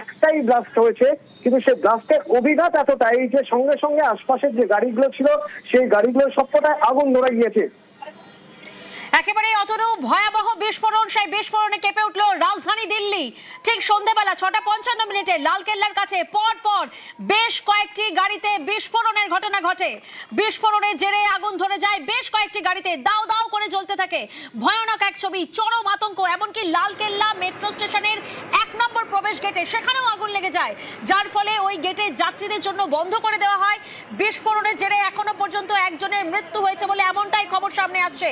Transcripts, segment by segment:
একটাই ব্লাস্ট হয়েছে, কিন্তু সেই ব্লাস্টের অভিঘাত এতটাই যে সঙ্গে সঙ্গে আশপাশের যে গাড়িগুলো ছিল, সেই গাড়িগুলো সবটাই আগুন ধরে গিয়েছে। একেবারে অতরূপ, ভয়াবহ বিস্ফোরণ, সেই বিস্ফোরণে কেঁপে উঠল রাজধানী দিল্লি। ঠিক সন্ধ্যেবেলা ছটা পঞ্চান্ন মিনিটে লালকেল্লার কাছে পর পর বেশ কয়েকটি গাড়িতে বিস্ফোরণের ঘটনা ঘটে। বিস্ফোরণের জেরে আগুন ধরে যায় বেশ কয়েকটি গাড়িতে। দাও দাও করে জ্বলতে থাকে। ভয়ানক এক ছবি, চরম আতঙ্ক, এমনকি লালকেল্লা মেট্রো স্টেশনের এক নম্বর প্রবেশ গেটে সেখানেও আগুন লেগে যায়। যার ফলে ওই গেটে যাত্রীদের জন্য বন্ধ করে দেওয়া হয়। বিস্ফোরণের জেরে এখনও পর্যন্ত একজনের মৃত্যু হয়েছে বলে এমনটাই খবর সামনে আসছে।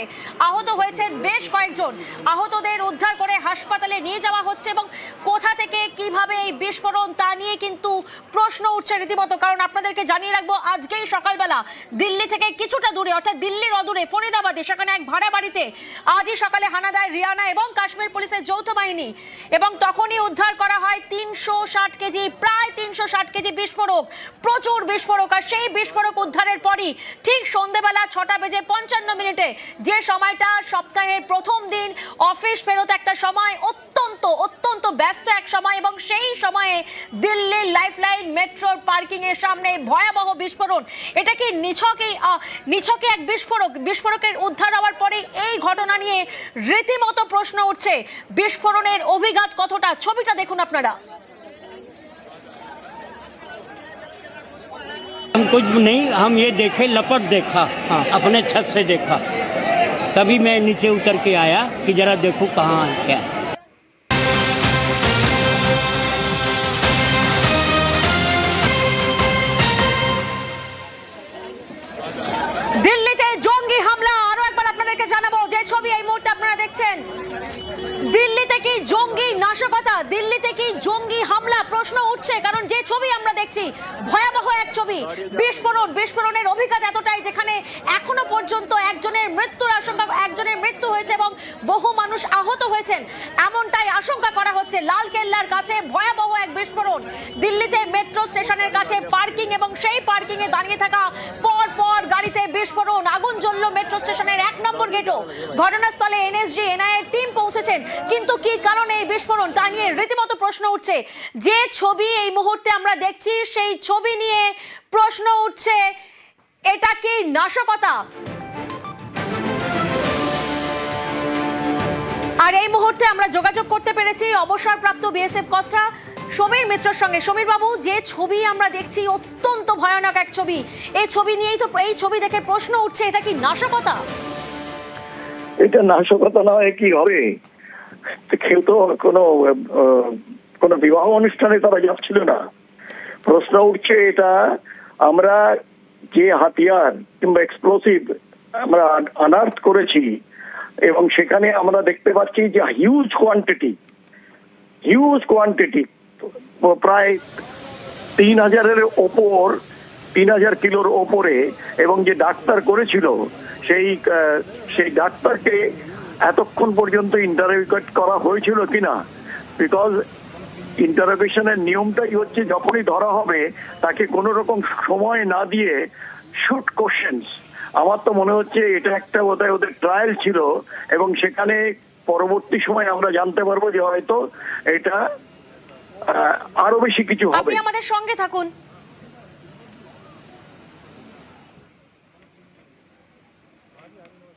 আহত হয়েছেন বেশ কয়েকজন। আহতদের উদ্ধার করে হাসপাতালে নিয়ে যাওয়া হচ্ছে এবং কোথা থেকে কীভাবে এই বিস্ফোরণ তা নিয়ে কিন্তু প্রশ্ন উঠছে রীতিমতো, কারণ আপনাদেরকে জানিয়ে রাখব, আজকেই সকালবেলা দিল্লি থেকে কিছুটা দূরে, অর্থাৎ দিল্লির অদূরে, ফরিদাবাদে, সেখানে এক ভাড়া বাড়িতে আজই সকালে হানা দেয় রিয়ানা এবং কাশ্মীর পুলিশের যৌথ বাহিনী এবং তখনই উদ্ধার করা হয় তিনশো ষাট কেজি, প্রায় তিনশো ষাট কেজি বিস্ফোরক, প্রচুর বিস্ফোরক, আর সেই বিস্ফোরক উদ্ধারের পরই ঠিক সন্ধেবেলা ছটা বেজে পঞ্চান্ন মিনিটে যে সময়টা সপ্তাহের প্রথম দিন, অফিস ফেরত একটা সময় অত্যন্ত অত্যন্ত ব্যস্ত এক সময় এবং সেই সময়ে দিল্লির লাইফলাইন মেট্রোর পার্কিং এর সামনে ভয়াবহ বিস্ফোরণ এটা কি নিছকই আহ, নিছকে এক বিস্ফোরক বিস্ফোরকের উদ্ধার হওয়ার পরে এই ঘটনা নিয়ে রীতিমতো প্রশ্ন উঠছে বিস্ফোরণের অভিঘাত কতটা ছবিটা দেখুন আপনারা हम कुछ नहीं हम ये देखे लपट देखा हाँ अपने छत से देखा तभी मैं नीचे उतर के आया कि जरा देखूं कहाँ है क्या কি জঙ্গি নাশকতা দিল্লিতে কি জঙ্গি হামলা প্রশ্ন উঠছে, কারণ যে ছবি আমরা দেখছি, ভয়াবহ এক ছবি। বিস্ফোরণ, বিস্ফোরণের অভিজ্ঞতা এতটাই যেখানে এখনও পর্যন্ত একজনের মৃত্যুর আশঙ্কা, একজনের মৃত্যু হয়েছে এবং বহু মানুষ আহত হয়েছেন। এমনটাই আশঙ্কা করা হচ্ছে। লাল কেল্লার কাছে ভয়াবহ এক বিস্ফোরণ। দিল্লিতে স্টেশনের কাছে পার্কিং এবং সেই পার্কিং এ দাঁড়িয়ে থাকা পর পর গাড়িতে বিস্ফোরণ, আগুন জ্বলল মেট্রো স্টেশনের এক নম্বর গেটও ঘটনাস্থলে এনএসজি, এনআইএর টিম পৌঁছেছেন। কিন্তু কি কারণে এই বিস্ফোরণ? তা নিয়ে রীতিমতো প্রশ্ন উঠছে। যে ছবি এই মুহূর্তে আমরা দেখছি, সেই ছবি নিয়ে প্রশ্ন উঠছে। এটা কি নাশকতা? আর এই মুহূর্তে আমরা যোগাযোগ করতে পেরেছি অবসরপ্রাপ্ত বিএসএফ কর্তা সমীর মিত্রর সঙ্গে। সমীর বাবু, যে ছবি আমরা দেখছি অত্যন্ত ভয়ানক এক ছবি। এই ছবি নিয়েই তো এই ছবি দেখে প্রশ্ন উঠছে, এটা কি নাশকতা? এটা নাশকতা না কি হবে? কেউ তো কোনো কোনো বিবাহ অনুষ্ঠানে তারা যাচ্ছিল না। প্রশ্ন উঠছে এটা, আমরা যে হাতিয়ার কিংবা এক্সপ্লোসিভ আমরা আনার্থ করেছি এবং সেখানে আমরা দেখতে পাচ্ছি যে হিউজ কোয়ান্টিটি হিউজ কোয়ান্টিটি প্রায় তিন হাজারের ওপর, তিন হাজার কিলোর ওপরে, এবং যে ডাক্তার করেছিল, সেই সেই ডাক্তারকে এতক্ষণ পর্যন্ত ইন্টারভিউ করা হয়েছিল কিনা? বিকজ ইন্টারোগেশনের নিয়মটাই হচ্ছে, যখনই ধরা হবে, তাকে কোনো রকম সময় না দিয়ে শুট কোশ্চেন্স আমার তো মনে হচ্ছে এটা একটা বোধহয় ওদের ট্রায়াল ছিল এবং সেখানে পরবর্তী সময় আমরা জানতে পারবো যে হয়তো এটা আহ, আরো বেশি কিছু হবে আপনি আমাদের সঙ্গে থাকুন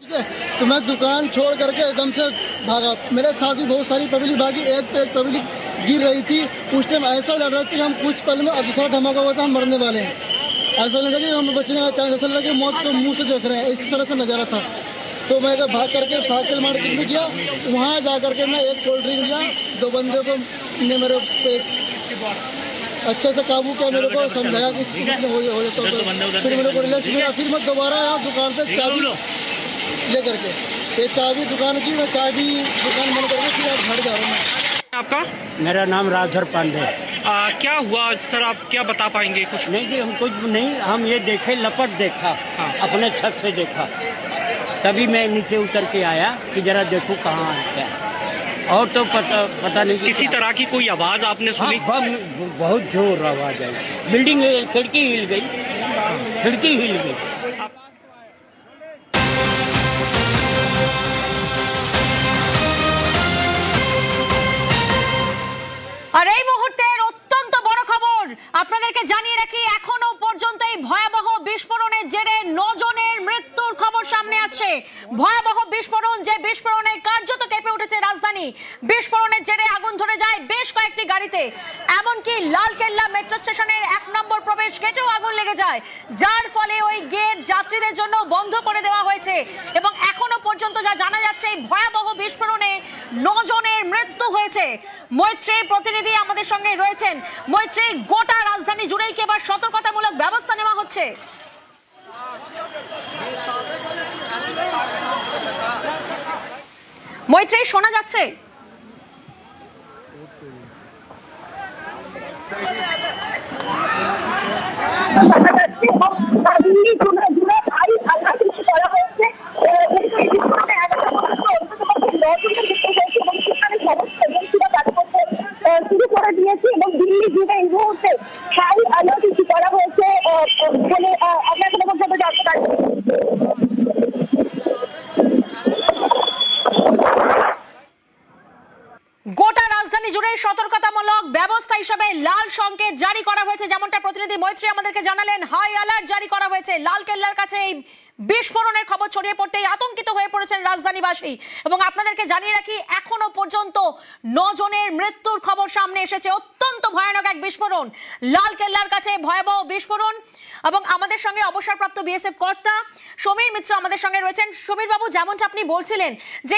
ठीक है तो मैं दुकान छोड़ करके एकदम से भागा मेरे साथ भी बहुत सारी पब्लिक भागी एक पे एक पब्लिक गिर रही थी उस टाइम ऐसा लग रहा था कि हम कुछ पल में दूसरा धमाका हुआ था हम मरने वाले हैं ऐसा लग रहा कि हम बचने का चांस ऐसा लग रहा कि मौत को मुँह से देख रहे हैं। इस तरह से नज़ारा था। तो मैं इधर भाग करके साइकिल मार्केट में गया वहाँ जा करके मैं एक कोल्ड ड्रिंक लिया। दो बंदे को ने मेरे पे अच्छे से काबू किया मेरे को समझाया कि हो हो जाता तो फिर मेरे को रिलैक्स मिला। फिर मैं दोबारा यहाँ दुकान से चाबी ले करके ये चाबी दुकान की मैं चाबी दुकान बंद करके फिर आप घर जा रहा हूँ। आपका? मेरा नाम राधर पांडे। आ, क्या हुआ? सर आप क्या बता पाएँगे कुछ? नहीं जी हम कुछ नहीं हम ये देखे लपट देखा हाँ। अपने छत से देखा। तभी मैं नीचे उतर के आया कि जरा देखूँ कहाँ है क्या है। और तो पता पता नहीं किसी तरह की कोई आवाज़ आपने हाँ, सुनी बम बहुत ज़ोर आवाज़ आई। बिल्डिंग खिड़की हिल गई। खिड़की हिल गई। জানিয়ে রাখি, এখনও পর্যন্ত এই ভয়াবহ বিস্ফোরণের জেরে নজনের মৃত্যুর খবর সামনে আসছে। ভয়াবহ বিস্ফোরণ যে বিস্ফোরণে কার্যত কেঁপে উঠেছে রাজধানী, বিস্ফোরণের জেরে আগুন ধরে যায় বেশ কয়েকটি গাড়িতে। এমনকি লালকেল্লা মেট্রো স্টেশনের এক নম্বর প্রবেশ গেটেও আগুন লেগে যায়। যার ফলে ওই গেট যাত্রীদের জন্য বন্ধ করে দেওয়া হয়েছে এবং যা জানা যাচ্ছে, এই ভয়াবহ বিস্ফোরণে নজনের মৃত্যু হয়েছে। মৈত্রী প্রতিনিধি আমাদের সঙ্গে রয়েছেন। মৈত্রী, গোটা রাজধানী জুড়েই কি এবার সতর্কতামূলক ব্যবস্থা নেওয়া হচ্ছে? মৈত্রী, শোনা যাচ্ছে দিল্লি জুড়ে জুড়ে ভারী হাল্লা সৃষ্টি করা হয়েছে সেখানে সমস্ত এজেন্সিরা কাজ করতে আহ, শুরু করে দিয়েছে এবং দিল্লি জুড়ে এই মুহূর্তে ভারী আলো সৃষ্টি করা হয়েছে আহ, বলে আহ, আমরা কোনো পর্যন্ত জানতে পারছি গোটা রাজধানী জুড়ে সতর্কতামূলক ব্যবস্থা হিসেবে লাল সংকেত জারি করা হয়েছে, যেমনটা প্রতিনিধি মৈত্রী আমাদেরকে জানালেন। হাই অ্যালার্ট জারি করা হয়েছে। লাল কেল্লার কাছে এই বিস্ফোরণের খবর ছড়িয়ে পড়তেই আতঙ্কিত হয়ে পড়েছেন রাজধানীবাসী। এবং আপনাদেরকে জানিয়ে রাখি, এখনও পর্যন্ত নজনের মৃত্যুর খবর সামনে এসেছে। ভয়ানক এক বিস্ফোরণ। লাল কেল্লার কাছে ভয়াবহ বিস্ফোরণ এবং আমাদের সঙ্গে অবসরপ্রাপ্ত বিএসএফ কর্তা সমীর মিত্র আমাদের সঙ্গে রয়েছেন। সমীর বাবু, যেমনটা আপনি বলছিলেন যে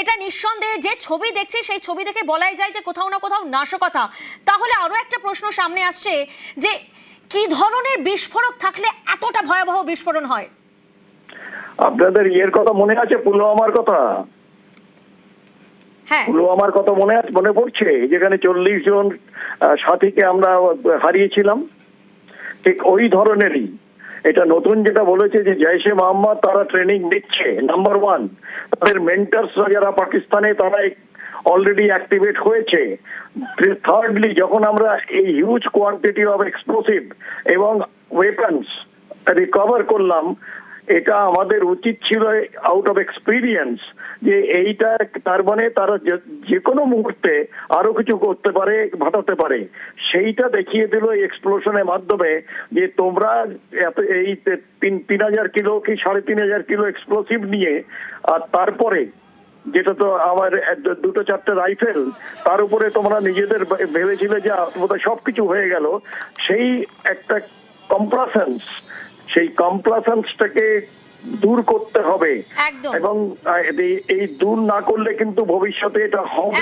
এটা নিঃসন্দেহে যে ছবি দেখছি, সেই ছবি দেখে বলাই যায় যে কোথাও না কোথাও নাশকতা। তাহলে আরও একটা প্রশ্ন সামনে আসছে যে, কি ধরনের বিস্ফোরক থাকলে এতটা ভয়াবহ বিস্ফোরণ হয়? আপনাদের ইয়ের কথা মনে আছে? পুলওয়ামার কথা? পুলওয়ামার কথা মনে মনে পড়ছে? যেখানে চল্লিশ জন সাথীকে আমরা হারিয়েছিলাম, ঠিক ওই ধরনেরই। এটা নতুন যেটা বলেছে যে জৈশে মোহাম্মদ তারা ট্রেনিং দিচ্ছে নাম্বার ওয়ান তাদের মেন্টার্সরা যারা পাকিস্তানে, তারা অলরেডি অ্যাক্টিভেট হয়েছে। থার্ডলি যখন আমরা এই হিউজ কোয়ান্টিটি অফ এক্সপ্লোসিভ এবং ওয়েপন্স রিকভার করলাম, এটা আমাদের উচিত ছিল আউট অফ এক্সপিরিয়েন্স যে এইটা তার মানে তারা যে- কোনো মুহূর্তে আরও কিছু করতে পারে, ঘটাতে পারে। সেইটা দেখিয়ে দিল এক্সপ্লোশনের মাধ্যমে যে তোমরা এত- এই তিন তিন হাজার কিলো কি সাড়ে তিন হাজার কিলো এক্সপ্লোসিভ নিয়ে, আর তারপরে যেটা তো আমার দুটো চারটে রাইফেল তার উপরে তোমরা নিজেদের ভেবেছিলে যে বোধহয় সবকিছু হয়ে গেল। সেই একটা কম্প্রাসেন্স সেই কমপ্লাসেন্সটাকে দূর করতে হবে। এবং এই- দূর না করলে কিন্তু ভবিষ্যতে এটা হবে।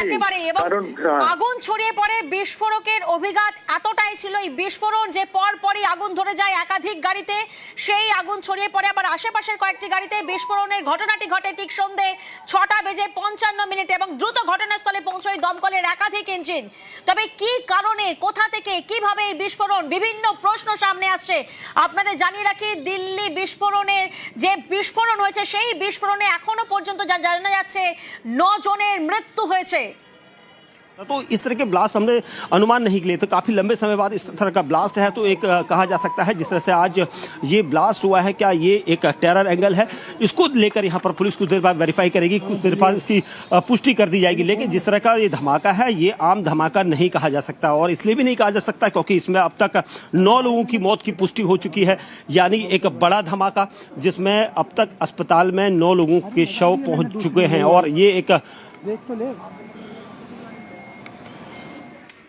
কারণ আগুন ছড়িয়ে পড়ে বিস্ফোরকের অভিঘাত এতটাই ছিল এই বিস্ফোরণ যে পর পরই আগুন ধরে যায় একাধিক গাড়িতে। সেই আগুন ছড়িয়ে পড়ে আবার আশেপাশের কয়েকটি গাড়িতে বিস্ফোরণের ঘটনাটি ঘটে ঠিক সন্ধে ছটা বেজে পঞ্চান্ন মিনিটে এবং দ্রুত ঘটনাস্থলে পৌঁছয় দমকলের একাধিক ইঞ্জিন। তবে কি কারণে কোথা থেকে কীভাবে এই বিস্ফোরণ বিভিন্ন প্রশ্ন সামনে আসছে। আপনাদের জানিয়ে রাখি দিল্লি বিস্ফোরণের যে বিস্ফোরণ হয়েছে সেই বিস্ফোরণে এখনও পর্যন্ত যা জানা যাচ্ছে জনের মৃত্যু হয়েছে। तो इस तरह के ब्लास्ट हमने अनुमान नहीं लिए तो काफ़ी लंबे समय बाद इस तरह का ब्लास्ट है तो एक कहा जा सकता है जिस तरह से आज ये ब्लास्ट हुआ है, क्या ये एक टेरर एंगल है? इसको लेकर यहाँ पर पुलिस कुछ देर बाद वेरीफाई करेगी, कुछ देर बाद इसकी पुष्टि कर दी जाएगी। लेकिन जिस तरह का ये धमाका है, ये आम धमाका नहीं कहा जा सकता और इसलिए भी नहीं कहा जा सकता क्योंकि इसमें अब तक नौ लोगों की मौत की पुष्टि हो चुकी है। यानी एक बड़ा धमाका जिसमें अब तक अस्पताल में नौ लोगों के शव पहुँच चुके हैं और ये एक